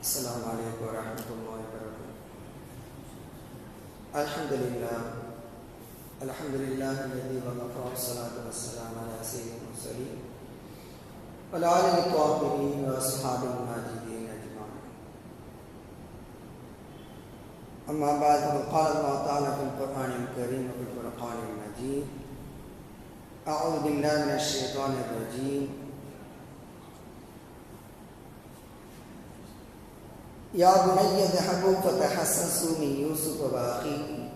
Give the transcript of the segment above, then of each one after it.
السلام عليكم ورحمة الله وبركاته. الحمد لله الحمد لله الذي وقف والصلاة والسلام على سيد المرسلين وعلى آله الطاهرين وأصحاب المهاجرين أجمعين. أما بعد فقد قال الله تعالى في القرآن الكريم وفي الفرقان المجيد أعوذ بالله من الشيطان الرجيم. يا بني اذهبوا فتحسسوا من يوسف وأخيه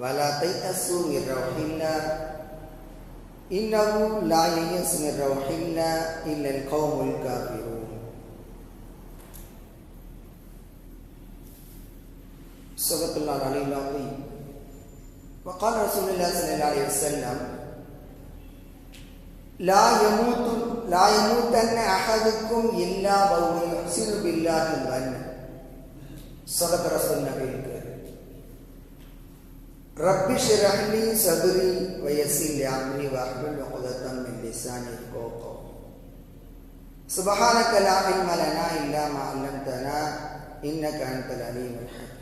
ولا تيأسوا من روح الله. إنه لا ييأس من روح الله إلا القوم الكافرون. صدق الله العلي العظيم. وقال رسول الله صلى الله عليه وسلم لا يموت لا يموتن أحدكم إلا وهو يحسن بالله الظن. صدق رسول النبي الكريم رب اشرح لي صدري ويسر لي أمري واحلل عقدة من لساني يفقهوا قولي سبحانك لا علم لنا إلا ما علمتنا إنك أنت العليم الحكيم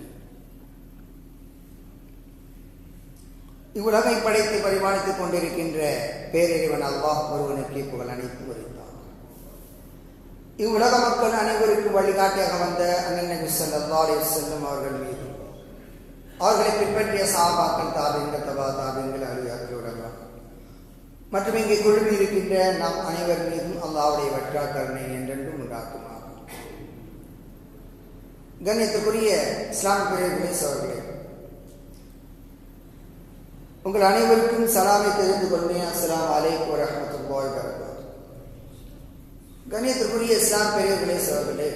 இவ்வுலகை படைத்து பரிமாணித்துக் கொண்டிருக்கின்ற பேரிறைவன் அல்லாஹ் ஒருவனுக்கு புகழ் அனைத்து வருகிறான் இவ்வுலக மக்கள் அனைவருக்கும் வழிகாட்டியாக வந்த அண்ணன் நபி செல்லும் அவர்கள் மீது. அவர்களை பின்பற்றிய சாபாக்கள் தாபியங்கள் தபா தாபிங்கள் அழியாக்கியுள்ளனர் மற்றும் இங்கே குழுவில் இருக்கின்ற நாம் அனைவர் மீதும் அல்லாவுடைய வற்றா கருணை என்றென்றும் உண்டாக்குமாறு. கண்ணியத்துக்குரிய இஸ்லாம் பிரிவுகளை அவர்களே உங்கள் அனைவருக்கும் சலாமை தெரிந்து கொள்வேன் அஸ்லாம் அலைக்கும் வரமத்துல்லாய் வரகாத்து கணியத்திற்குரிய இஸ்லாம் பெரியவர்களே சோர்களே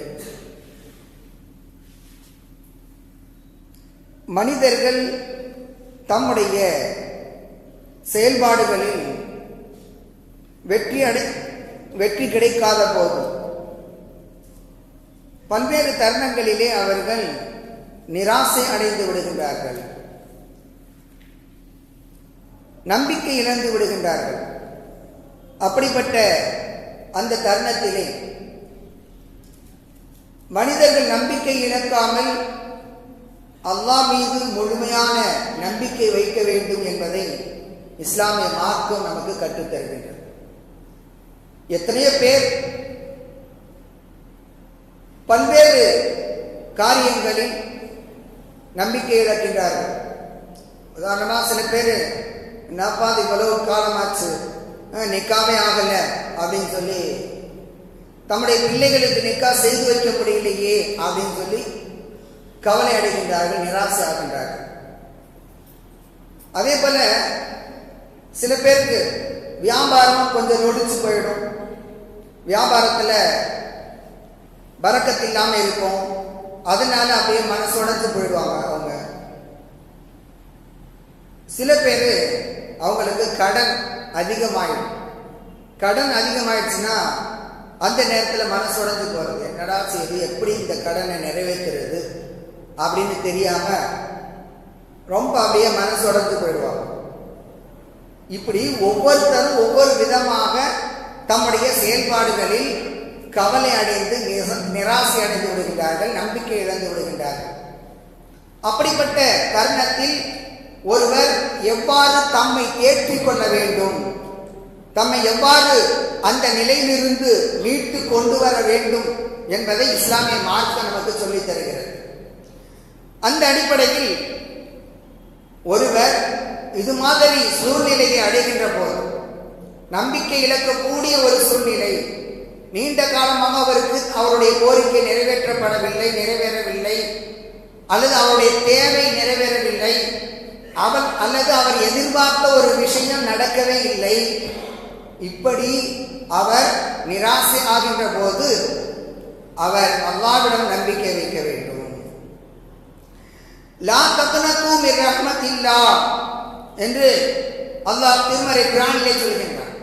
மனிதர்கள் தம்முடைய செயல்பாடுகளில் வெற்றி அடை வெற்றி கிடைக்காத போது பல்வேறு தருணங்களிலே அவர்கள் நிராசை அடைந்து விடுகின்றார்கள். நம்பிக்கை இழந்து விடுகின்றார்கள். அப்படிப்பட்ட அந்த தருணத்திலே. மனிதர்கள் நம்பிக்கை இழக்காமல் அல்லாஹ் மீது முழுமையான நம்பிக்கை வைக்க வேண்டும் என்பதை இஸ்லாமிய மார்க்கம் நமக்கு கற்றுத்தருகின்றது எத்தனையோ பேர் பல்வேறு காரியங்களில் நம்பிக்கை இழக்கின்றார்கள். உதாரணமாக சில பேர் என்னப்பா இவ்வளவு காலமாச்சு? நிக்காமே ஆகலை. அப்படின்னு சொல்லி தம்முடைய பிள்ளைகளுக்கு நிக்கா செய்து வைக்க முடியலையே அப்படின்னு சொல்லி கவலை அடைகின்றார்கள் நிராசை ஆகின்றார்கள். அதே போல சில பேருக்கு வியாபாரம் கொஞ்சம் நொடிச்சு போயிடும். வியாபாரத்தில் பறக்கத்து இல்லாமல் இருக்கும். அதனால அப்படியே மனசு போயிடுவாங்க அவங்க. சில பேர் அவங்களுக்கு கடன் அதிகமாயிடும். கடன் அதிகமாயிடுச்சுன்னா அந்த நேரத்தில் மனசு உடஞ்சு போகிறது என்னடா செய்து எப்படி இந்த கடனை நிறைவேற்றுறது அப்படின்னு தெரியாமல் ரொம்ப அப்படியே மனசு உடஞ்சு போயிடுவாங்க. இப்படி ஒவ்வொருத்தரும் ஒவ்வொரு விதமாக தம்முடைய செயல்பாடுகளில் கவலை அடைந்து நிராசை அடைந்து விடுகின்றார்கள் நம்பிக்கை இழந்து விடுகின்றார்கள். அப்படிப்பட்ட தருணத்தில் ஒருவர் எவ்வாறு தம்மை தேற்றிக் கொள்ள வேண்டும்? தம்மை எவ்வாறு அந்த நிலையிலிருந்து மீட்டு கொண்டு வர வேண்டும் என்பதை இஸ்லாமிய மார்க்கம் நமக்கு சொல்லித் தருகிறது. அந்த அடிப்படையில் ஒருவர் இது மாதிரி சூழ்நிலையை அடைகின்ற போது நம்பிக்கை இழக்கக்கூடிய ஒரு சூழ்நிலை நீண்ட காலமாக அவருக்கு அவருடைய கோரிக்கை நிறைவேற்றப்படவில்லை நிறைவேறவில்லை அல்லது அவருடைய தேவை நிறைவேறவில்லை அவர் அல்லது அவர் எதிர்பார்த்த ஒரு விஷயம் நடக்கவே இல்லை இப்படி அவர் நிராசை ஆகின்ற போது அவர் அல்லாவிடம் நம்பிக்கை வைக்க வேண்டும். லா தத்னத்தும் ரஹ்மத் இல்லா என்று அல்லாஹ் திருமறை பிராணிலே சொல்கின்றார்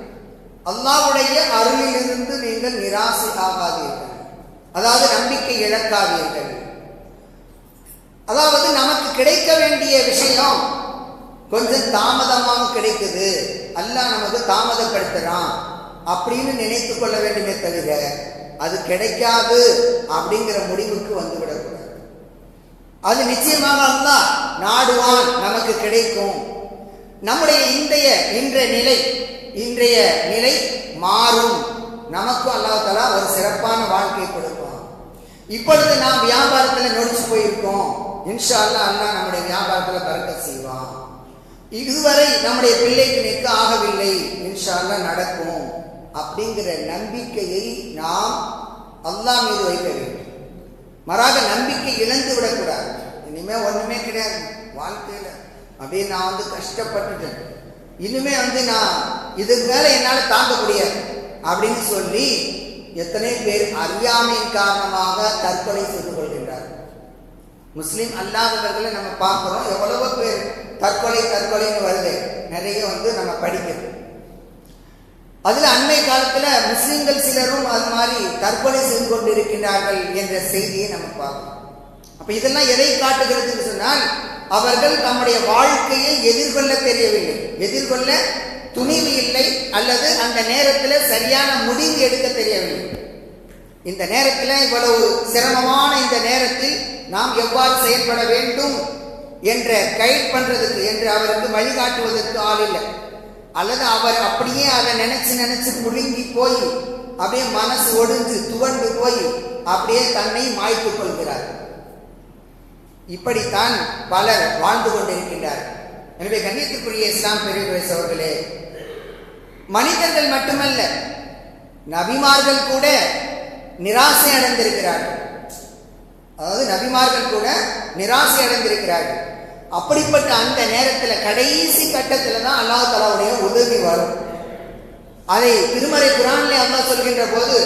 அல்லாவுடைய அருளிலிருந்து நீங்கள் நிராசை ஆகாதீர்கள் அதாவது நம்பிக்கை இழக்காதீர்கள். அதாவது நமக்கு கிடைக்க வேண்டிய விஷயம் கொஞ்சம் தாமதமாக கிடைக்குது. அல்ல நமக்கு தாமதப்படுத்துறான். அப்படின்னு நினைத்து கொள்ள வேண்டுமே தவிர அது கிடைக்காது அப்படிங்கிற முடிவுக்கு வந்துவிடக்கூடாது. அது நிச்சயமாக அல்லாஹ் நாடுவான் நமக்கு கிடைக்கும். நம்முடைய இன்றைய இன்றைய நிலை இன்றைய நிலை மாறும். நமக்கும் அல்லாஹ் ஒரு சிறப்பான வாழ்க்கையை கொடுக்கும் இப்பொழுது நாம் வியாபாரத்தில் நொடிச்சு போயிருக்கோம். இன்ஷா அல்லா அல்லா நம்முடைய வியாபாரத்தில் பறக்க செய்வான். இதுவரை நம்முடைய பிள்ளைக்கு நிற்க ஆகவில்லை. இன்ஷா நடக்கும். அப்படிங்கிற நம்பிக்கையை நாம் அல்லா மீது வைக்க வேண்டும். மாறாக நம்பிக்கை இழந்து விடக்கூடாது. இனிமே ஒண்ணுமே கிடையாது. வாழ்க்கையில அப்படியே நான் வந்து கஷ்டப்பட்டுட்டேன். இனிமே வந்து நான் இதுக்கு மேல என்னால தாங்க முடியாது. அப்படின்னு சொல்லி எத்தனை பேர் அறியாமையின் காரணமாக தற்கொலை செய்து கொள்கின்றார் முஸ்லீம் அல்லாதவர்களை நம்ம பார்க்கிறோம். எவ்வளவோ பேர் தற்கொலை தற்கொலைன்னு வருது. நிறைய வந்து நம்ம படிக்கிறோம். அதில் அண்மை காலத்தில் முஸ்லீம்கள் சிலரும் அது மாதிரி தற்கொலை செய்து கொண்டிருக்கிறார்கள் என்ற செய்தியை நம்ம பார்க்கிறோம். அப்ப இதெல்லாம் எதை காட்டுகிறதுன்னு சொன்னால் அவர்கள் தம்முடைய வாழ்க்கையை எதிர்கொள்ள தெரியவில்லை. எதிர்கொள்ள துணிவு இல்லை அல்லது அந்த நேரத்தில் சரியான முடிவு எடுக்க தெரியவில்லை. இந்த நேரத்தில் இவ்வளவு சிரமமான இந்த நேரத்தில் நாம் எவ்வாறு செயல்பட வேண்டும் என்ற கைட் பண்றதுக்கு என்று அவருக்கு வழிகாட்டுவதற்கு ஆள் இல்லை. அல்லது அவர் அப்படியே அதை நினைச்சு நினைச்சு முழுங்கி போய் அப்படியே மனசு ஒடிஞ்சு துவண்டு போய் அப்படியே தன்னை மாய்த்துக் கொள்கிறார். இப்படித்தான் பலர் வாழ்ந்து கொண்டிருக்கின்றார். எனவே கண்ணியத்துக்குரிய இஸ்லாம் பெரியவரசு அவர்களே மனிதர்கள் மட்டுமல்ல நபிமார்கள் கூட நிராசை அடைந்திருக்கிறார்கள் அதாவது நபிமார்கள் கூட நிராசை அடைந்திருக்கிறார்கள் அப்படிப்பட்ட அந்த நேரத்தில் கடைசி கட்டத்தில் தான் அல்லா தலாவுடைய உதவி வரும். அதை திருமறை குரான்ல அல்லா சொல்கின்ற போது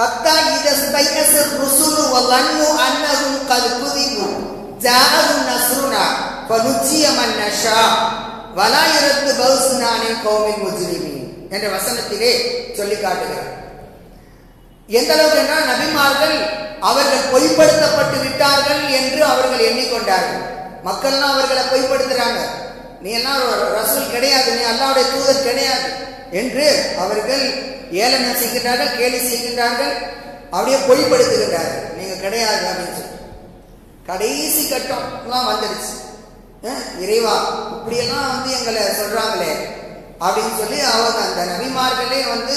ஹத்தா இதஸ்தையஸ ருசுலு வல்லன்னு அன்னஹும் கத் குதிபு ஜாஅஹும் நஸ்ருனா ஃபனுஜிய மன் நஷா வலா யுரத்து பௌசுனானின் கௌமின் முஜ்ரிமீன். என்ற வசனத்திலே சொல்லி காட்டுகிறார். எந்த அளவுக்கு என்றால் நபிமார்கள் அவர்கள் பொய்ப்படுத்தப்பட்டு விட்டார்கள் என்று அவர்கள் எண்ணிக்கொண்டார்கள். மக்கள்லாம் அவர்களை பொய்ப்படுத்துறாங்க. நீ எல்லாம் ரசூல் கிடையாது நீ அல்லாவுடைய தூதர் கிடையாது என்று அவர்கள் ஏளனம் செய்கின்றார்கள் கேலி செய்கின்றார்கள் அப்படியே பொய்ப்படுத்துகின்றார்கள். நீங்க கிடையாது அப்படின்னு சொல்லி கடைசி கட்டம்லாம் வந்துடுச்சு இறைவா இப்படியெல்லாம் வந்து எங்களை சொல்றாங்களே அப்படின்னு சொல்லி அவங்க அந்த நபிமார்களே வந்து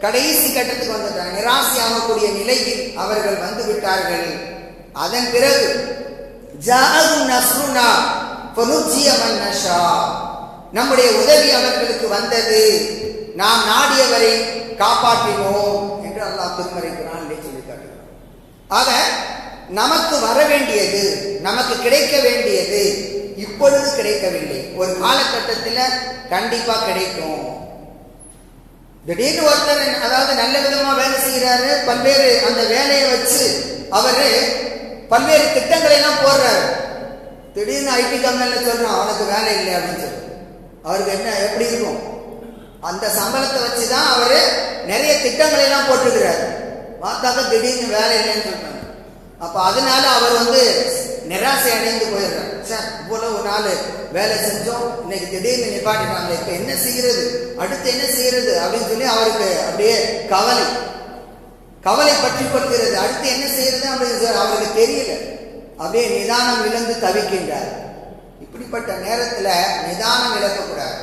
கடைசி கட்டத்துக்கு வந்துட்டாங்க நிராசையாகக்கூடிய நிலையில் அவர்கள் வந்து விட்டார்கள் அதன் பிறகு ஜாஅஹும் நஸ்ருனா ஃபனுஜிய மன் நஷா. நம்முடைய உதவி அவர்களுக்கு வந்தது. நாம் நாடியவரை காப்பாற்றினோம் என்று அல்லாஹ் திருமறை குரானிலே சொல்லி ஆக நமக்கு வர வேண்டியது நமக்கு கிடைக்க வேண்டியது இப்பொழுது கிடைக்கவில்லை. ஒரு காலகட்டத்தில் கண்டிப்பா கிடைக்கும். திடீர்னு ஒருத்தர் அதாவது நல்ல விதமா வேலை செய்கிறாரு பல்வேறு அந்த வேலையை வச்சு அவரு பல்வேறு திட்டங்களை எல்லாம் போடுறாரு. திடீர்னு ஐடி கம்பெனில சொல்றான் அவனுக்கு வேலை இல்லை அப்படின்னு சொல்லி. அவருக்கு என்ன எப்படி இருக்கும்? அந்த சம்பளத்தை வச்சு தான் அவரு நிறைய திட்டங்களை எல்லாம் போட்டுக்கிறாரு. பார்த்தாக்க திடீர்னு வேலை இல்லைன்னு சொல்றாங்க. அப்ப அதனால அவர் வந்து நிராசை அடைந்து போயிடுறார் சார் இவ்வளவு நாள் வேலை செஞ்சோம். இன்னைக்கு திடீர்னு நிப்பாட்டினாங்க இப்ப என்ன செய்கிறது? அடுத்து என்ன செய்கிறது? அப்படின்னு சொல்லி அவருக்கு அப்படியே கவலை. கவலை பற்றி கொள்கிறது. அடுத்து என்ன செய்யறது அப்படின்னு சொல்லி அவருக்கு தெரியல. அப்படியே நிதானம் இழந்து தவிக்கின்றார். இப்படிப்பட்ட நேரத்துல நிதானம் இழக்கக்கூடாது.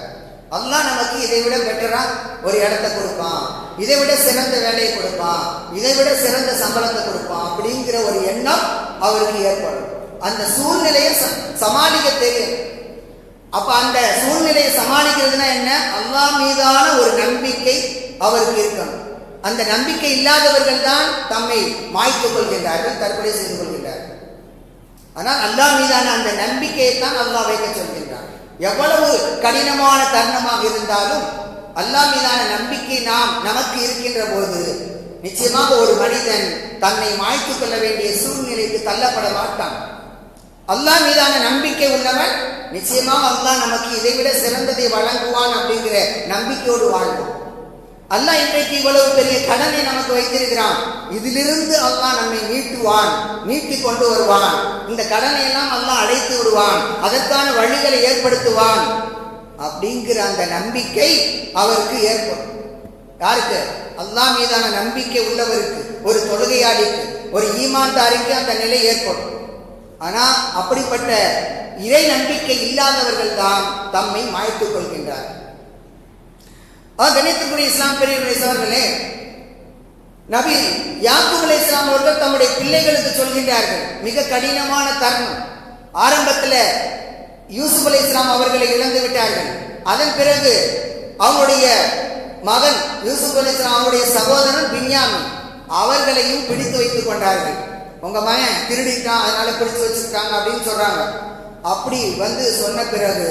அல்லா நமக்கு இதை விட பெட்டரா ஒரு இடத்த கொடுப்பான். இதை விட சிறந்த வேலையை கொடுப்பான். இதை விட சிறந்த சம்பளத்தை கொடுப்பான் அப்படிங்கிற ஒரு எண்ணம் அவருக்கு ஏற்படும். அந்த சூழ்நிலையை ச- சமாளிக்க தெரியும் அப்ப அந்த சூழ்நிலையை சமாளிக்கிறதுனா என்ன? அல்லா மீதான ஒரு நம்பிக்கை அவருக்கு இருக்கணும். அந்த நம்பிக்கை இல்லாதவர்கள் தான் தம்மை மாய்த்துக் கொள்கின்றார்கள் தற்கொலை செய்து கொள்கின்றார்கள். ஆனால் அல்லாஹ் மீதான அந்த நம்பிக்கையை தான் அல்லா வைக்க சொல்கின்றான். எவ்வளவு கடினமான தருணமாக இருந்தாலும் அல்லாஹ் மீதான நம்பிக்கை நாம் நமக்கு இருக்கின்ற போது நிச்சயமாக ஒரு மனிதன் தன்னை மாய்த்துக் கொள்ள வேண்டிய சூழ்நிலைக்கு தள்ளப்பட மாட்டான். அல்லாஹ் மீதான நம்பிக்கை உள்ளவன் நிச்சயமாக அல்லாஹ் நமக்கு இதை விட சிறந்ததை வழங்குவான் அப்படிங்கிற நம்பிக்கையோடு வாழ்வோம். அல்லாஹ் இன்றைக்கு இவ்வளவு பெரிய கடனை நமக்கு வைத்திருக்கிறான். இதிலிருந்து அல்லாஹ் நம்மை நீட்டுவான் நீட்டி கொண்டு வருவான். இந்த கடனை எல்லாம் அல்லாஹ் அடைத்து விடுவான் அதற்கான வழிகளை ஏற்படுத்துவான் அப்படிங்கிற அந்த நம்பிக்கை அவருக்கு ஏற்படும். யாருக்கு? அல்லாஹ் மீதான நம்பிக்கை உள்ளவருக்கு ஒரு தொழுகையாளிக்கு ஒரு ஈமான்தாரிக்கு அந்த நிலை ஏற்படும். ஆனா அப்படிப்பட்ட இறை நம்பிக்கை இல்லாதவர்கள் தான் தம்மை மாய்த்துக் கொள்கின்றார்கள். கணித்துக்குரிய இஸ்லாம் பெரியவர்களே சவர்களே நபி யாக்கூப் அலை இஸ்லாம் அவர்கள் தம்முடைய பிள்ளைகளுக்கு சொல்கின்றார்கள். மிக கடினமான தருணம் ஆரம்பத்தில் யூசுப் அலி இஸ்லாம் அவர்களை இழந்து விட்டார்கள். அதன் பிறகு அவங்களுடைய மகன் யூசுப் அலி அவருடைய சகோதரன் பின்யாமி அவர்களையும் பிடித்து வைத்துக் கொண்டார்கள். உங்க மகன் திருடிட்டான் அதனால பிடிச்சு வச்சிருக்காங்க அப்படின்னு சொல்றாங்க. அப்படி வந்து சொன்ன பிறகு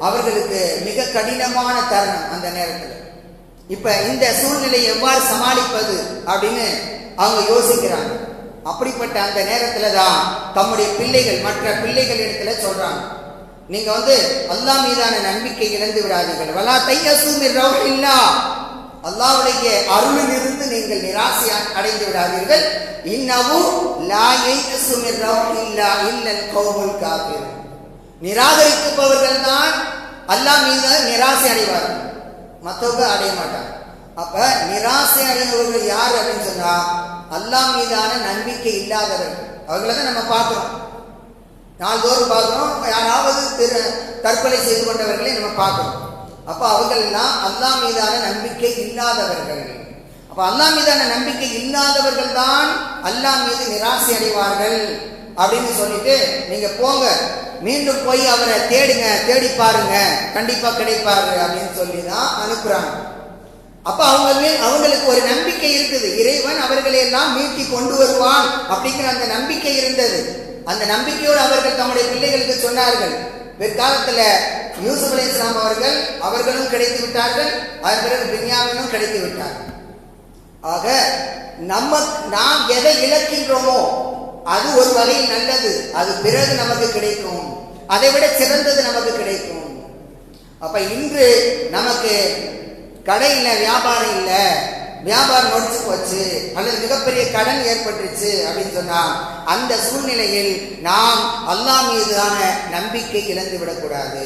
அவர்களுக்கு மிக கடினமான தருணம் அந்த நேரத்தில். இப்ப இந்த சூழ்நிலையை எவ்வாறு சமாளிப்பது அப்படின்னு அவங்க யோசிக்கிறாங்க. அப்படிப்பட்ட அந்த நேரத்துல தான் தம்முடைய பிள்ளைகள் மற்ற பிள்ளைகள் இடத்துல சொல்றாங்க. நீங்க வந்து அல்லா மீதான நம்பிக்கை இழந்து விடாதீர்கள். வலா தையசூமி இல்லா அல்லாவுடைய அருளில் இருந்து நீங்கள் நிராசை அடைந்து விடாதீர்கள் இன்னவும் லா யையசுமிர் இல்லா நிராகரிப்பவர்கள் தான் அல்லாஹ் மீது நிராசை அடைவார்கள். மற்றவங்க அடைய மாட்டாங்க. அப்ப நிராசை அடைந்தவர்கள் யார் அப்படின்னு சொன்னா அல்லாஹ் மீதான நம்பிக்கை இல்லாதவர்கள். அவர்களை தான் நம்ம பார்க்கிறோம். நாள்தோறும் பார்க்கிறோம். யாராவது திரு தற்கொலை செய்து கொண்டவர்களை நம்ம பார்க்கிறோம். அப்ப அவர்கள் எல்லாம் மீதான நம்பிக்கை இல்லாதவர்கள். அப்ப அல்லா மீதான நம்பிக்கை இல்லாதவர்கள் தான் அல்லா மீது நிராசை அடைவார்கள். அப்படின்னு சொல்லிட்டு நீங்க போங்க. மீண்டும் போய் அவரை தேடுங்க தேடி பாருங்க. கண்டிப்பா கிடைப்பாரு அப்படின்னு சொல்லி தான் அனுப்புறாங்க. அப்ப அவங்க அவங்களுக்கு ஒரு நம்பிக்கை இருக்குது. இறைவன் அவர்களை எல்லாம் மீட்டி கொண்டு வருவான் அப்படிங்கிற அந்த நம்பிக்கை இருந்தது. அந்த நம்பிக்கையோடு அவர்கள் தம்முடைய பிள்ளைகளுக்கு சொன்னார்கள். பிற்காலத்தில் யூசுப் அலி இஸ்லாம் அவர்கள் அவர்களும் கிடைத்து விட்டார்கள் அதன் பிறகு பின்யாமினும் கிடைத்து விட்டார்கள். ஆக நம்ம நாம் எதை இழக்கின்றோமோ அது ஒரு வகையில் நல்லது. அது பிறகு நமக்கு கிடைக்கும். அதை விட சிறந்தது நமக்கு கிடைக்கும். அப்ப இன்று நமக்கு கடை இல்லை வியாபாரம் இல்லை. வியாபாரம் நொடிச்சு போச்சு அல்லது மிகப்பெரிய கடன் ஏற்பட்டுருச்சு அப்படின்னு சொன்னால் அந்த சூழ்நிலையில் நாம் அல்லா மீதான நம்பிக்கை இழந்து விடக்கூடாது.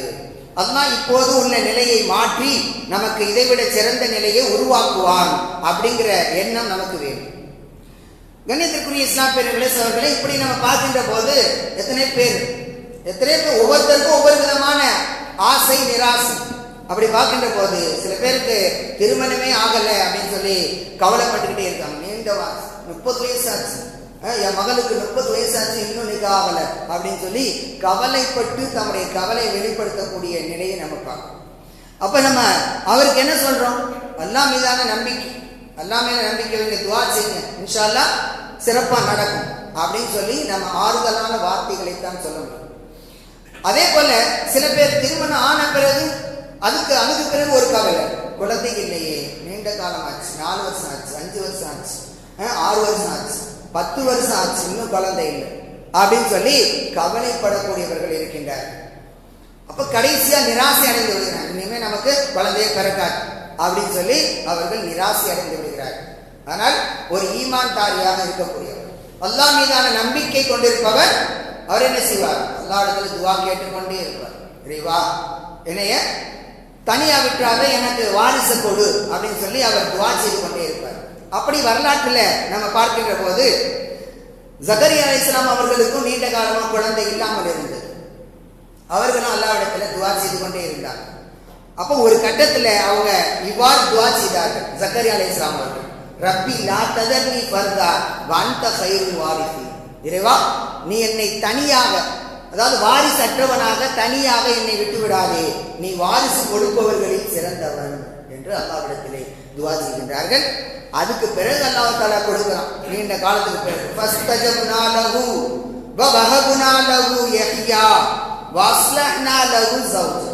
அல்லா இப்போது உள்ள நிலையை மாற்றி நமக்கு இதைவிட சிறந்த நிலையை உருவாக்குவான் அப்படிங்கிற எண்ணம் நமக்கு வேணும் கண்ணியத்திற்குரிய இஸ்லாம் பேர்களே அவர்களை இப்படி நம்ம பார்க்கின்ற போது எத்தனை பேர் எத்தனை பேர் ஒவ்வொருத்தருக்கும் ஒவ்வொரு விதமான ஆசை நிராசை. அப்படி பார்க்கின்ற போது சில பேருக்கு திருமணமே ஆகலை அப்படின்னு சொல்லி கவலைப்பட்டுக்கிட்டே இருக்காங்க. நீண்ட முப்பது வயசு ஆச்சு என் மகளுக்கு முப்பது வயசாச்சு இன்னும் நிக்க ஆகலை அப்படின்னு சொல்லி கவலைப்பட்டு தம்முடைய கவலையை வெளிப்படுத்தக்கூடிய நிலையை நம்ம பார்க்கணும். அப்ப நம்ம அவருக்கு என்ன சொல்றோம்? அல்லா மீதான நம்பிக்கை. அல்லா மேல நம்பிக்கை வைங்க துவா செய்யுங்க. இன்ஷால்லா சிறப்பாக நடக்கும் அப்படின்னு சொல்லி நம்ம ஆறுதலான வார்த்தைகளை தான் சொல்ல முடியும். அதே போல சில பேர் திருமணம் ஆன பிறகு அதுக்கு அதுக்கு பிறகு ஒரு கவலை குழந்தை இல்லையே. நீண்ட காலம் ஆச்சு. நாலு வருஷம் ஆச்சு. அஞ்சு வருஷம் ஆச்சு. ஆறு வருஷம் ஆச்சு. பத்து வருஷம் ஆச்சு. இன்னும் குழந்தை இல்லை. அப்படின்னு சொல்லி கவலைப்படக்கூடியவர்கள் இருக்கின்றார். அப்ப கடைசியா நிராசை அடைந்து விடுகிறார். இனிமே நமக்கு குழந்தைய பிறக்காது. அப்படின்னு சொல்லி அவர்கள் நிராசை அடைந்து விடுகிறார். ஆனால் ஒரு ஈமான் தாரியாக இருக்கக்கூடியவர். அல்லா மீதான நம்பிக்கை கொண்டிருப்பவர் அவர் என்ன செய்வார்? அல்லா இடத்துல துவா கேட்டுக்கொண்டே இருப்பார். இறைவா என்னைய தனியா எனக்கு வாரிசு கொடு அப்படின்னு சொல்லி அவர் துவா செய்து கொண்டே இருப்பார். அப்படி வரலாற்றில் நம்ம பார்க்கின்ற போது ஜகரி அலி இஸ்லாம் அவர்களுக்கும் நீண்ட காலமாக குழந்தை இல்லாமல் இருந்தது. அவர்களும் இடத்துல துவா செய்து கொண்டே இருந்தார். அப்போ ஒரு கட்டத்தில் அவங்க இவ்வாறு துவா செய்தார்கள் ஜக்கரி அலி இஸ்லாம் அவர்கள். ரப்பி லா ததர்னி பர்தா வந்த கயிறு வாரிசு இறைவா நீ என்னை தனியாக அதாவது வாரிசு அற்றவனாக தனியாக என்னை விட்டு விடாதே நீ வாரிசு கொடுப்பவர்களில் சிறந்தவன் என்று அல்லாவிடத்திலே துவா செய்கின்றார்கள். அதுக்கு பிறகு அல்லாஹ் தாலா கொடுக்கிறான். நீண்ட காலத்துக்கு பிறகு. ஃபஸ்தஜப்னா லஹு வவஹப்னா லஹு யஹ்யா வஸ்லஹ்னா லஹு ஜௌஜ்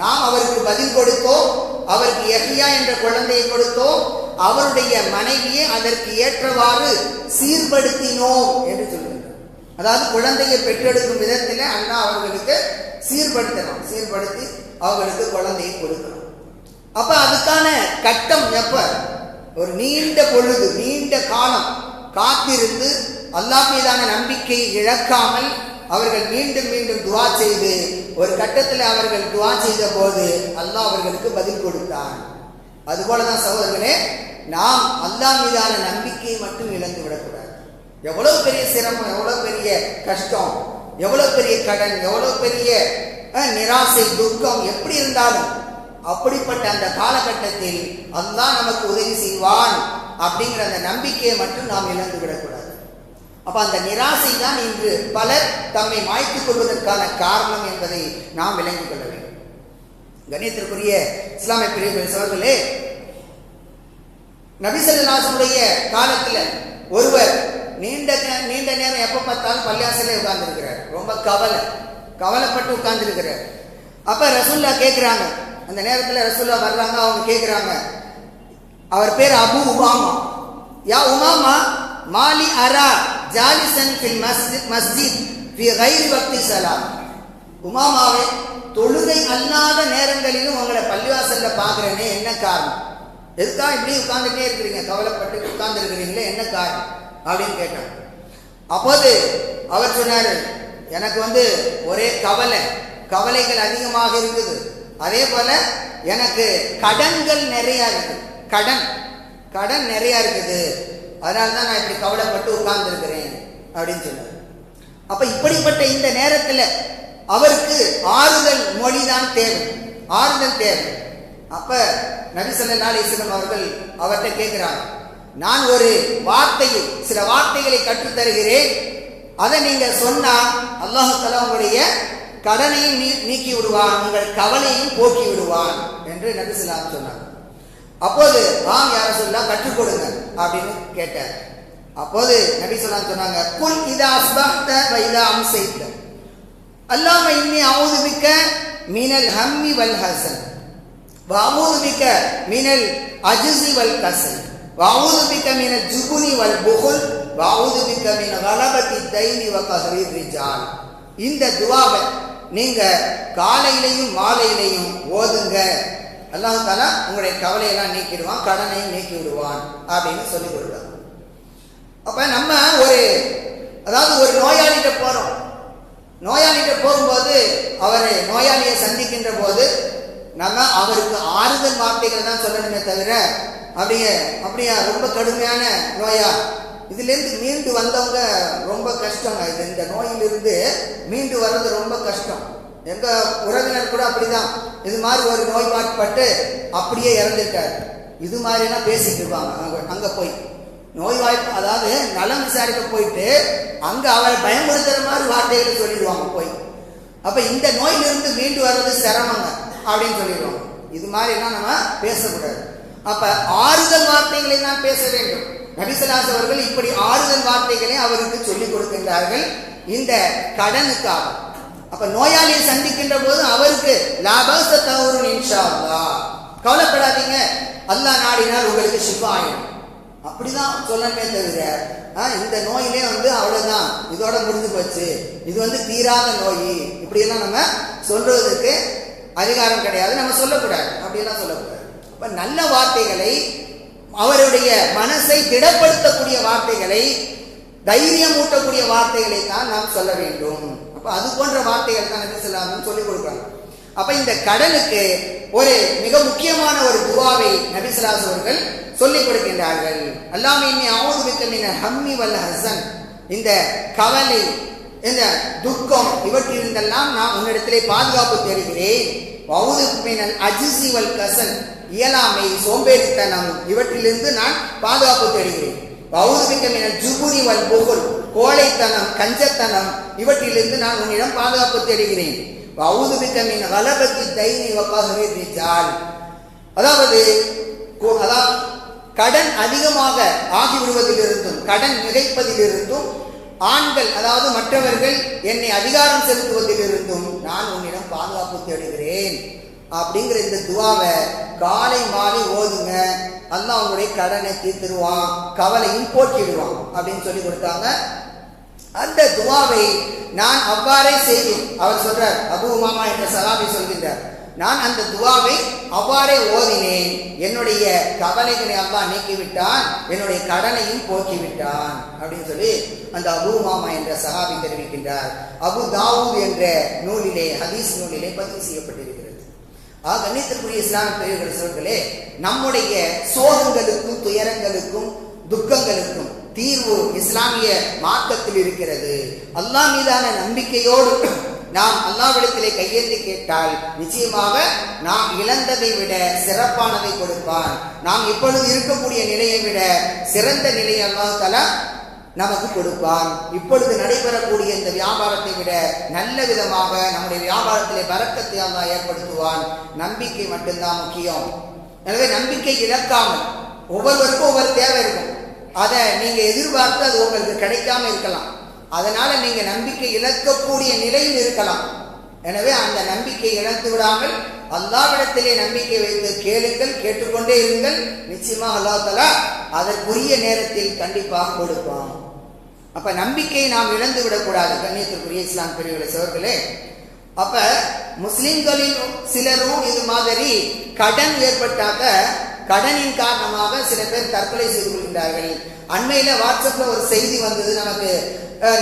நாம் அவருக்கு பதில் கொடுத்தோம். அவருக்கு எஹியா என்ற குழந்தையை கொடுத்தோம். அவருடைய மனைவியை அதற்கு ஏற்றவாறு சீர்படுத்தினோம் என்று சொல்லுவோம். அதாவது குழந்தையை பெற்றெடுக்கும் விதத்தில் அண்ணா அவர்களுக்கு சீர்படுத்தணும். சீர்படுத்தி அவர்களுக்கு குழந்தையை கொடுக்கணும். அப்ப அதுக்கான கட்டம் எப்ப? ஒரு நீண்ட பொழுது நீண்ட காலம் காத்திருந்து அல்லாஹ் மீதான நம்பிக்கையை இழக்காமல் அவர்கள் மீண்டும் மீண்டும் துவா செய்து ஒரு கட்டத்தில் அவர்கள் துவா செய்த போது அல்லாஹ் அவர்களுக்கு பதில் கொடுத்தான் அதுபோலதான் சகோதரர்களே நாம் அல்லாஹ் மீதான நம்பிக்கையை மட்டும் இழந்து விடக்கூடாது எவ்வளவு பெரிய சிரமம் எவ்வளவு பெரிய கஷ்டம் எவ்வளவு பெரிய கடன் எவ்வளவு பெரிய நிராசை துக்கம் எப்படி இருந்தாலும் அப்படிப்பட்ட அந்த காலகட்டத்தில் அதுதான் நமக்கு உதவி செய்வான் அப்படிங்கிற அந்த நம்பிக்கையை மட்டும் நாம் இழந்து விடக்கூடாது. அப்ப அந்த நிராசை தான் இன்று பலர் தம்மை மாய்த்துக் கொள்வதற்கான காரணம் என்பதை நாம் விளங்கிக் கொள்ள வேண்டும். கணியத்திற்குரிய இஸ்லாமிய பிரிவுகள் சோர்களே நபிசல்லாசனுடைய காலத்தில் ஒருவர் நீண்ட நீண்ட நேரம் எப்ப பார்த்தாலும் பள்ளியாசலே உட்கார்ந்து இருக்கிறார் ரொம்ப கவலை. கவலைப்பட்டு உட்கார்ந்து இருக்கிறார் அப்ப கேட்குறாங்க கேட்கிறாங்க அந்த நேரத்துல ரசுல்லா வர்றாங்க அவங்க கேட்கிறாங்க அவர் பேர் அபு உமாமா. யா உமாமா மாலி அரா ஜாலிசன் ஃபில் மஸ்ஜித் மஸ்ஜித் ஃபி கைரி வக்தி சலாம் உமாமாவே தொழுகை அல்லாத நேரங்களிலும் உங்களை பள்ளிவாசல்ல பார்க்குறேனே என்ன காரணம்? எதுக்காக இப்படி உட்கார்ந்துட்டே இருக்கிறீங்க? கவலைப்பட்டு உட்கார்ந்து இருக்கிறீங்களே என்ன காரணம்? அப்படின்னு கேட்டாங்க அப்போது அவர் சொன்னார் எனக்கு வந்து ஒரே கவலை கவலைகள் அதிகமாக இருக்குது. அதே போல எனக்கு கடன்கள் நிறையா இருக்குது. கடன் கடன் நிறையா இருக்குது. அதனால தான் நான் இப்படி கவலைப்பட்டு உட்கார்ந்துருக்கிறேன் அப்படின்னு சொன்னார். அப்போ இப்படிப்பட்ட இந்த நேரத்தில் அவருக்கு ஆறுதல் மொழிதான் தேவை. ஆறுதல் தேவை. அப்போ நபிசல்லா அலிஸ்லம் அவர்கள் அவர்கிட்ட கேட்குறாங்க நான் ஒரு வார்த்தையை சில வார்த்தைகளை கற்றுத் தருகிறேன் அதை நீங்க சொன்னா அல்லாஹு உங்களுடைய கடனையும் நீ நீக்கி விடுவான் உங்கள் கவலையும் போக்கி விடுவான் என்று நபிசுல்லாம் சொன்னார் அப்போது ஆம் யார சொல்லா கற்றுக் கொடுங்க அப்படின்னு கேட்டார். அப்போது நபி சொல்லாம் சொன்னாங்க குல் இதா அஸ்பஹ்த வைதா அம்சைத்த. அல்லாம இன்னி அவுது மிக்க மீனல் ஹம்மி வல் ஹசன். வாமூது மிக்க மீனல் அஜுசி வல் கசன் வாவுது மிக்க மீனல் ஜுகுனி வல் புகுல் வாவுது மிக்க வலபத்தி தைனி வ ரிஜால் இந்த துவாவை நீங்க காலையிலையும் மாலையிலையும் ஓதுங்க. அல்லாஹ் தாலா உங்களுடைய கவலையெல்லாம் நீக்கிடுவான் கடனையும் நீக்கி விடுவான் அப்படின்னு சொல்லி கொடுக்குறாங்க அப்ப நம்ம ஒரு அதாவது ஒரு நோயாளிகிட்ட போறோம். நோயாளிகிட்ட போகும்போது அவர் நோயாளியை சந்திக்கின்ற போது நம்ம அவருக்கு ஆறுதல் வார்த்தைகள் தான் சொல்லணுமே தவிர அப்படிங்க அப்படியா ரொம்ப கடுமையான நோயா? இதுலேருந்து மீண்டு வந்தவங்க ரொம்ப கஷ்டங்க. இது இந்த நோயிலிருந்து மீண்டு வர்றது ரொம்ப கஷ்டம். எங்கள் உறவினர் கூட அப்படிதான். இது மாதிரி ஒரு நோய்வாட்பட்டு அப்படியே இறந்துட்டார். இது மாதிரிலாம் பேசிட்டு இருப்பாங்க. அங்கே அங்கே போய். நோய்வாய்ப்பு அதாவது நலம் விசாரிக்க போயிட்டு அங்கே அவரை பயமுறுத்துற மாதிரி வார்த்தைகளை சொல்லிடுவாங்க போய். அப்போ இந்த நோயிலிருந்து மீண்டு வர்றது சிரமங்க அப்படின்னு சொல்லிடுவாங்க. இது மாதிரிலாம் நம்ம பேசக்கூடாது. அப்ப ஆறுதல் வார்த்தைகளை தான் பேச வேண்டும். நபிசலாஸ் அவர்கள் இப்படி ஆறுதல் வார்த்தைகளை அவருக்கு சொல்லிக் கொடுக்கின்றார்கள். இந்த கடனுக்காக. அப்ப நோயாளியை சந்திக்கின்ற போது அவருக்கு லாபச தவறு கவலைப்படாதீங்க. அல்லா நாடினால் உங்களுக்கு ஷிஃபா அப்படிதான் சொல்லணுமே தவிர ஆ, இந்த நோயிலே வந்து அவ்வளவுதான். இதோட முடிஞ்சு போச்சு. இது வந்து தீராத நோய். இப்படியெல்லாம் நம்ம சொல்றதுக்கு அதிகாரம் கிடையாது. நம்ம சொல்லக்கூடாது. அப்படியெல்லாம் சொல்லக்கூடாது. அப்ப நல்ல வார்த்தைகளை அவருடைய மனசை திடப்படுத்தக்கூடிய வார்த்தைகளை தைரியம் ஊட்டக்கூடிய வார்த்தைகளை தான் நாம் சொல்ல வேண்டும். அப்ப அது போன்ற வார்த்தைகள் தான் என்ன சொல்லாமல் சொல்லிக் கொடுக்குறாங்க அப்ப இந்த கடலுக்கு ஒரு மிக முக்கியமான ஒரு துவாவை நபிசலாஸ் அவர்கள் சொல்லிக் கொடுக்கின்றார்கள். அல்லாமே இன்னி ஆவது ஹம்மி வல்ல ஹசன் இந்த கவலை இந்த துக்கம் இவற்றிலிருந்தெல்லாம் நான் உன்னிடத்திலே பாதுகாப்பு தருகிறேன் அஜிசி வல் கசன் இயலாமை சோம்பேறித்தனம் இவற்றிலிருந்து நான் பாதுகாப்பு தேடுகிறேன். வவுது ஜுபுரி வல் புகுல் கோழைத்தனம் கஞ்சத்தனம் இவற்றிலிருந்து நான் உன்னிடம் பாதுகாப்பு தேடுகிறேன். வவுது மிக்க மின் வலபத்தி தைனி வப்பாகவே அதாவது அதாவது கடன் அதிகமாக ஆகிவிடுவதிலிருந்தும் கடன் மிகைப்பதிலிருந்தும் ஆண்கள் அதாவது மற்றவர்கள் என்னை அதிகாரம் செலுத்துவதிலிருந்தும் நான் உன்னிடம் பாதுகாப்பு தேடுகிறேன். அப்படிங்கிற இந்த துவாவை காலை மாலை ஓதுங்க. அல்லாஹ் உங்களுடைய கடனை தீர்த்துருவான் கவலையும் போக்கிடுவான் அப்படின்னு சொல்லி கொடுத்தாங்க. அந்த துவாவை நான் அவ்வாறே செய்தேன் அவர் சொல்றார் அபு மாமா என்ற சலாபி சொல்கின்றார் நான் அந்த துவாவை அவ்வாறே ஓதினேன். என்னுடைய கவலைகளை அல்லா நீக்கிவிட்டான். என்னுடைய கடனையும் போக்கிவிட்டான். அப்படின்னு சொல்லி அந்த அபு மாமா என்ற சஹாபி தெரிவிக்கின்றார். அபு தாவூத் என்ற நூலிலே ஹதீஸ் நூலிலே பதிவு செய்யப்பட்டிருக்கிறது. ஆக கண்ணியத்திற்குரிய இஸ்லாமிய பெரியவர்கள் சொல்களே நம்முடைய சோகங்களுக்கும் துயரங்களுக்கும் துக்கங்களுக்கும் தீர்வு இஸ்லாமிய மார்க்கத்தில் இருக்கிறது. அல்லா மீதான நம்பிக்கையோடு நாம் அல்லாவிடத்திலே கையேந்தி கேட்டால் நிச்சயமாக நாம் இழந்ததை விட சிறப்பானதை கொடுப்பான் நாம் இப்பொழுது இருக்கக்கூடிய நிலையை விட சிறந்த நிலையை அல்லாஹ் தலா நமக்கு கொடுப்பான். இப்பொழுது நடைபெறக்கூடிய இந்த வியாபாரத்தை விட நல்ல விதமாக நம்முடைய வியாபாரத்திலே பரக்கத்தை அல்லா ஏற்படுத்துவான். நம்பிக்கை மட்டும்தான் முக்கியம். எனவே நம்பிக்கை இழக்காமல் ஒவ்வொருவருக்கும் ஒவ்வொரு தேவை இருக்கும். அதை நீங்க எதிர்பார்த்து அது உங்களுக்கு கிடைக்காம இருக்கலாம். அதனால நீங்க நம்பிக்கை இழக்கக்கூடிய நிலையில் இருக்கலாம். எனவே அந்த நம்பிக்கை இழந்து விடாமல் அல்லாவிடத்திலே நம்பிக்கை வைத்து கேளுங்கள் கேட்டுக்கொண்டே இருங்கள். நிச்சயமாக அல்லாஹ் தலா அதற்குரிய நேரத்தில் கண்டிப்பாக கொடுப்பான். அப்ப நம்பிக்கையை நாம் இழந்து விடக்கூடாது. கண்ணியத்திற்குரிய இஸ்லாம் பிரிவுகளை சிவர்களே அப்ப முஸ்லிம்களில் சிலரும் இது மாதிரி கடன் ஏற்பட்டாக்க கடனின் காரணமாக சில பேர் தற்கொலை செய்து கொள்கின்றார்கள் அண்மையில வாட்ஸ்அப்ல ஒரு செய்தி வந்தது நமக்கு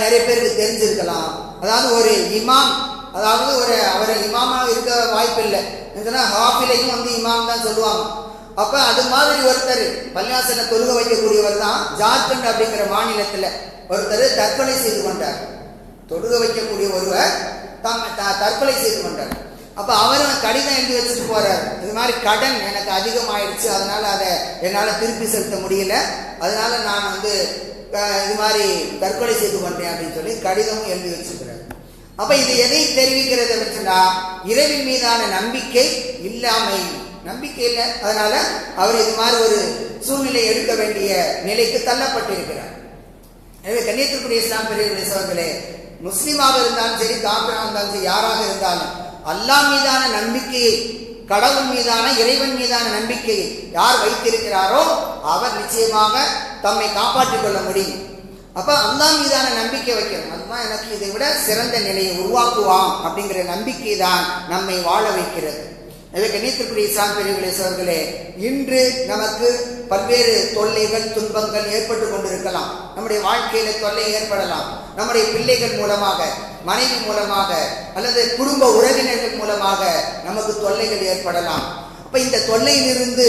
நிறைய பேருக்கு தெரிஞ்சிருக்கலாம். அதாவது ஒரு இமாம் அதாவது ஒரு அவர் இமாமாக இருக்க வாய்ப்பு இல்லை என்னன்னா ஹாஃபிலையும் வந்து இமாம் தான் சொல்லுவாங்க. அப்ப அது மாதிரி ஒருத்தர் பள்ளியாசன தொழுக வைக்கக்கூடியவர் தான் ஜார்க்கண்ட் அப்படிங்கிற மாநிலத்துல ஒருத்தர் தற்கொலை செய்து கொண்டார். தொழுக வைக்கக்கூடிய ஒருவர் தம் தற்கொலை செய்து கொண்டார். அப்போ அவரும் கடிதம் எழுதி வச்சுட்டு போறார். இது மாதிரி கடன் எனக்கு அதிகமாயிடுச்சு. அதனால் அதை என்னால் திருப்பி செலுத்த முடியல. அதனால் நான் வந்து இது மாதிரி தற்கொலை செய்து கொண்டேன் அப்படின்னு சொல்லி கடிதமும் எழுதி வச்சுக்கிறார் அப்போ இது எதை தெரிவிக்கிறது அப்படின்னா இறைவின் மீதான நம்பிக்கை இல்லாமை. நம்பிக்கை இல்லை. அதனால் அவர் இது மாதிரி ஒரு சூழ்நிலை எடுக்க வேண்டிய நிலைக்கு தள்ளப்பட்டிருக்கிறார். எனவே கண்ணியத்திற்குரிய இஸ்லாம் பெரிய சோதர்களே முஸ்லீமாக இருந்தாலும் சரி காப்பிராக இருந்தாலும் சரி யாராக இருந்தாலும் அல்லா மீதான நம்பிக்கையை கடவுள் மீதான இறைவன் மீதான நம்பிக்கையை யார் வைத்திருக்கிறாரோ அவர் நிச்சயமாக தம்மை காப்பாற்றிக் கொள்ள முடியும். அப்ப அல்லா மீதான நம்பிக்கை வைக்கணும். அதுதான் எனக்கு இதை விட சிறந்த நிலையை உருவாக்குவான் அப்படிங்கிற நம்பிக்கை தான் நம்மை வாழ வைக்கிறது. எனவே கண்ணியத்திற்குரிய இஸ்லாம் பெரியவர்களே சோர்களே இன்று நமக்கு பல்வேறு தொல்லைகள் துன்பங்கள் ஏற்பட்டு கொண்டிருக்கலாம். நம்முடைய வாழ்க்கையில தொல்லை ஏற்படலாம். நம்முடைய பிள்ளைகள் மூலமாக மனைவி மூலமாக அல்லது குடும்ப உறவினர்கள் மூலமாக நமக்கு தொல்லைகள் ஏற்படலாம். அப்ப இந்த தொல்லையிலிருந்து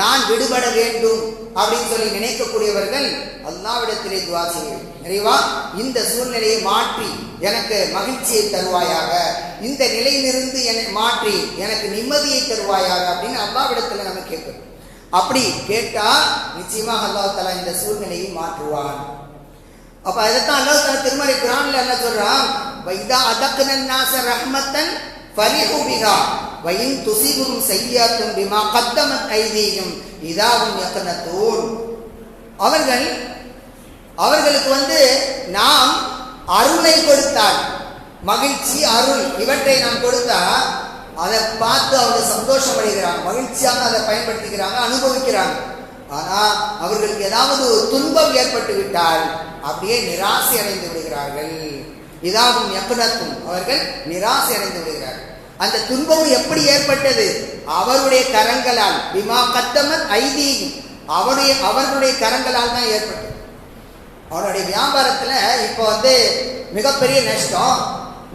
நான் விடுபட வேண்டும் அப்படின்னு சொல்லி நினைக்கக்கூடியவர்கள் அல்லாவிடத்திலே துவா செய்யும் நிறைவா இந்த சூழ்நிலையை மாற்றி எனக்கு மகிழ்ச்சியை தருவாயாக இந்த நிலையிலிருந்து என்னை மாற்றி எனக்கு நிம்மதியை தருவாயாக அப்படின்னு அல்லாவிடத்துல நம்ம கேட்கணும் அப்படி கேட்டா நிச்சயமாக அல்லா தலா இந்த சூழ்நிலையை மாற்றுவான். அப்ப அதைத்தான் அல்லாஹ் தலா திருமறை குரான்ல என்ன சொல்றான் வைதா அதக்குனன் நாச ரஹ்மத்தன் ஃபரிஹு பிஹா வயின் துசிபும் செய்யாத்தும் பிமா கத்தமத் ஐதீயும் இதாவும் யக்கனத்தூன் அவர்கள் அவர்களுக்கு வந்து நாம் அருளை கொடுத்தால் மகிழ்ச்சி அருள் இவற்றை நாம் கொடுத்தா அதை பார்த்து அவங்க சந்தோஷம் அடைகிறாங்க மகிழ்ச்சியாக அதை பயன்படுத்திக்கிறாங்க அனுபவிக்கிறாங்க. ஆனா அவர்களுக்கு ஏதாவது ஒரு துன்பம் ஏற்பட்டு விட்டால் அப்படியே நிராசை அடைந்து விடுகிறார்கள். இதாகும் எப்பனத்தும் அவர்கள் நிராசை அடைந்து விடுகிறார்கள். அந்த துன்பம் எப்படி ஏற்பட்டது? அவருடைய கரங்களால். விமா கத்தமத் ஐதி அவருடைய அவர்களுடைய கரங்களால் தான் ஏற்பட்டது. அவனுடைய வியாபாரத்தில் இப்போ வந்து மிகப்பெரிய நஷ்டம்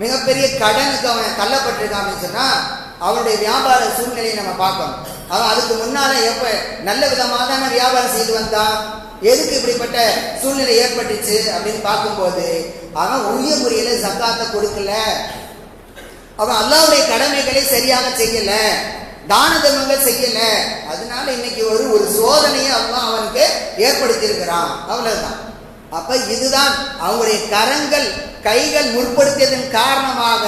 மிகப்பெரிய கடனுக்கு அவன் தள்ளப்பட்டிருக்கான் அப்படின்னு சொன்னால் அவனுடைய வியாபார சூழ்நிலையை நம்ம பார்க்கணும். அவன் அதுக்கு முன்னால் எப்போ நல்ல விதமாக தானே வியாபாரம் செய்து வந்தான்? எதுக்கு இப்படிப்பட்ட சூழ்நிலை ஏற்பட்டுச்சு அப்படின்னு பார்க்கும்போது அவன் உரிய முறையில சக்காத்த கொடுக்கல. அவன் அல்லாவுடைய கடமைகளை சரியாக செய்யல. தான தர்மங்கள் செய்யல. அதனால இன்னைக்கு ஒரு ஒரு சோதனையை அல்லாஹ் அவனுக்கு ஏற்படுத்தியிருக்கிறான். அவ்வளவுதான். அப்ப இதுதான் அவங்களுடைய கரங்கள் கைகள் முற்படுத்தியதன் காரணமாக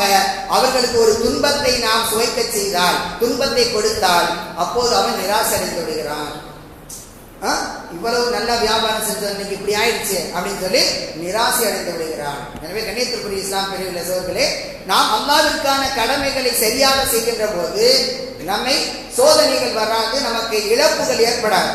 அவர்களுக்கு ஒரு துன்பத்தை நாம் சுவைக்க செய்தால் துன்பத்தை கொடுத்தால் அப்போது அவன் நிராசடைந்து விடுகிறான். இவ்வளவு நல்லா வியாபாரம் செஞ்சது இன்னைக்கு இப்படி ஆயிடுச்சு அப்படின்னு சொல்லி நிராசை அடைந்து விடுகிறான் எனவே கண்ணியத்திற்குரிய இஸ்லாம் பிரிவுள்ள சோர்களே நாம் அல்லாவிற்கான கடமைகளை சரியாக செய்கின்ற போது நம்மை சோதனைகள் வராது நமக்கு இழப்புகள் ஏற்படாது.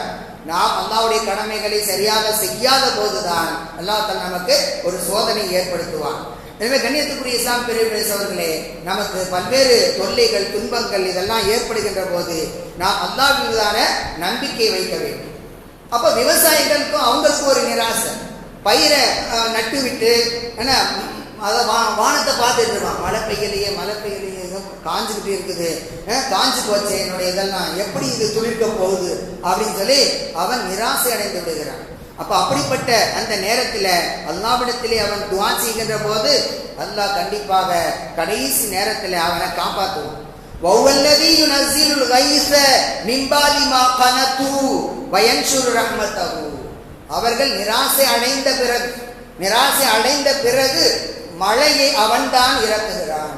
நாம் அல்லாவுடைய கடமைகளை சரியாக செய்யாத போதுதான் அல்லாஹ் நமக்கு ஒரு சோதனை ஏற்படுத்துவான். எனவே கண்ணியத்துக்குரிய இஸ்லாம் பிரிவுடைய சோதர்களே நமக்கு பல்வேறு தொல்லைகள் துன்பங்கள் இதெல்லாம் ஏற்படுகின்ற போது நாம் அல்லாஹ் மீதான நம்பிக்கை வைக்க வேண்டும். அப்ப விவசாயிகளுக்கும் அவங்களுக்கும் ஒரு நிராசை. பயிரை நட்டு விட்டு என்ன அதை வா வானத்தை பார்த்துட்டு இருப்பான் மழை பெய்யலையே மழை பெய்யலையே காஞ்சுக்கிட்டு இருக்குது. காஞ்சு போச்சு என்னுடைய இதெல்லாம். எப்படி இது துளிர்க்க போகுது? அப்படின்னு சொல்லி அவன் நிராசை அடைந்து விடுகிறான். அப்ப அப்படிப்பட்ட அந்த நேரத்தில் அல்லாவிடத்திலே அவன் துவா செய்கின்ற போது அல்லாஹ் கண்டிப்பாக கடைசி நேரத்தில் அவனை காப்பாற்றுவான். வௌவல்லதி யுனஸ்ஸிலுல் கைஸ மின் பாதி மா கனது வயன்ஷுரு ரஹ்மத்தஹு. அவர்கள் நிராசை அடைந்த பிறகு நிராசை அடைந்த பிறகு மழையை அவன்தான் இறக்குகிறான்.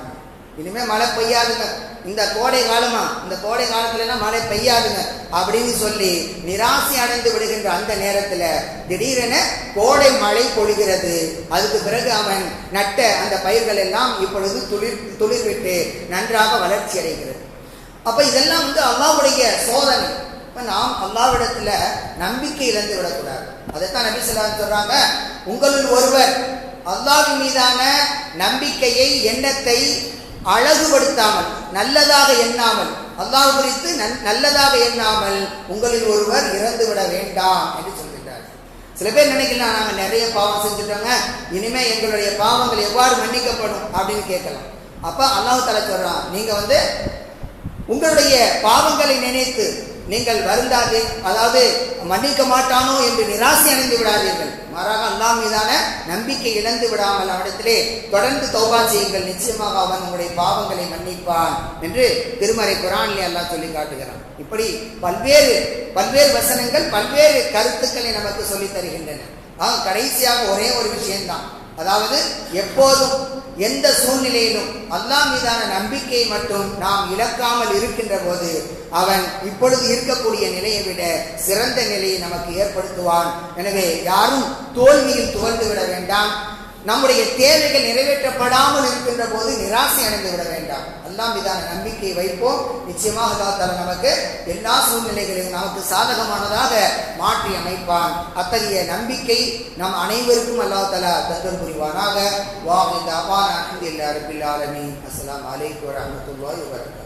இனிமே மழை பெய்யாதுங்க. இந்த கோடை காலமா? இந்த கோடை காலத்துல மழை பெய்யாதுங்க. அப்படின்னு சொல்லி நிராசை அடைந்து விடுகின்ற அந்த நேரத்துல திடீரென கோடை மழை பொழிகிறது. அதுக்கு பிறகு அவன் நட்ட அந்த பயிர்கள் எல்லாம் இப்பொழுது துளிர் துளிர்விட்டு நன்றாக வளர்ச்சி அடைகிறது. அப்ப இதெல்லாம் வந்து அல்லாவுடைய சோதனை. இப்ப நாம் அல்லாவிடத்துல நம்பிக்கை இழந்து விடக்கூடாது. அதைத்தான் நபி சொல்லான்னு சொல்றாங்க. உங்களுள் ஒருவர் அல்லாவின் மீதான நம்பிக்கையை எண்ணத்தை அழகுபடுத்தாமல் நல்லதாக எண்ணாமல் அல்லாஹ் குறித்து நல்லதாக எண்ணாமல் உங்களில் ஒருவர் இறந்து விட வேண்டாம் என்று சொல்கின்றார். சில பேர் நினைக்கலாம் நாங்கள் நிறைய பாவம் செஞ்சுட்டோங்க இனிமே எங்களுடைய பாவங்கள் எவ்வாறு மன்னிக்கப்படும் அப்படின்னு கேட்கலாம். அப்ப அல்லாஹு தலை சொல்றான் நீங்க வந்து உங்களுடைய பாவங்களை நினைத்து நீங்கள் வருந்தாதே அதாவது மன்னிக்க மாட்டானோ என்று நிராசை அடைந்து விடாதீர்கள். மாறாக அல்லா மீதான நம்பிக்கை இழந்து விடாமல் அவனிடத்திலே தொடர்ந்து தௌபா செய்யுங்கள். நிச்சயமாக அவன் உங்களுடைய பாவங்களை மன்னிப்பான் என்று திருமறை குரானிலே அல்லாஹ் சொல்லி காட்டுகிறான். இப்படி பல்வேறு பல்வேறு வசனங்கள் பல்வேறு கருத்துக்களை நமக்கு சொல்லித் தருகின்றன. ஆக கடைசியாக ஒரே ஒரு விஷயம்தான். அதாவது எப்போதும் எந்த சூழ்நிலையிலும் அல்லா மீதான நம்பிக்கையை மட்டும் நாம் இழக்காமல் இருக்கின்ற போது அவன் இப்பொழுது இருக்கக்கூடிய நிலையை விட சிறந்த நிலையை நமக்கு ஏற்படுத்துவான். எனவே யாரும் தோல்வியில் துவந்து விட வேண்டாம். நம்முடைய தேவைகள் நிறைவேற்றப்படாமல் இருக்கின்ற போது நிராசை அடைந்து விட வேண்டாம். எல்லாம் மீதான நம்பிக்கை வைப்போம். நிச்சயமாக அல்லாஹ் நமக்கு எல்லா சூழ்நிலைகளையும் நமக்கு சாதகமானதாக மாற்றி அமைப்பான். அத்தகைய நம்பிக்கை நம் அனைவருக்கும் அல்லாஹ் தலா தந்தல் புரிவானாக. வாஹி தாவான் அஹமதுல்லாஹி ரபில் ஆலமீன். அஸ்லாம் அலைக்கு வரஹ்மத்துல்லாஹி வரும்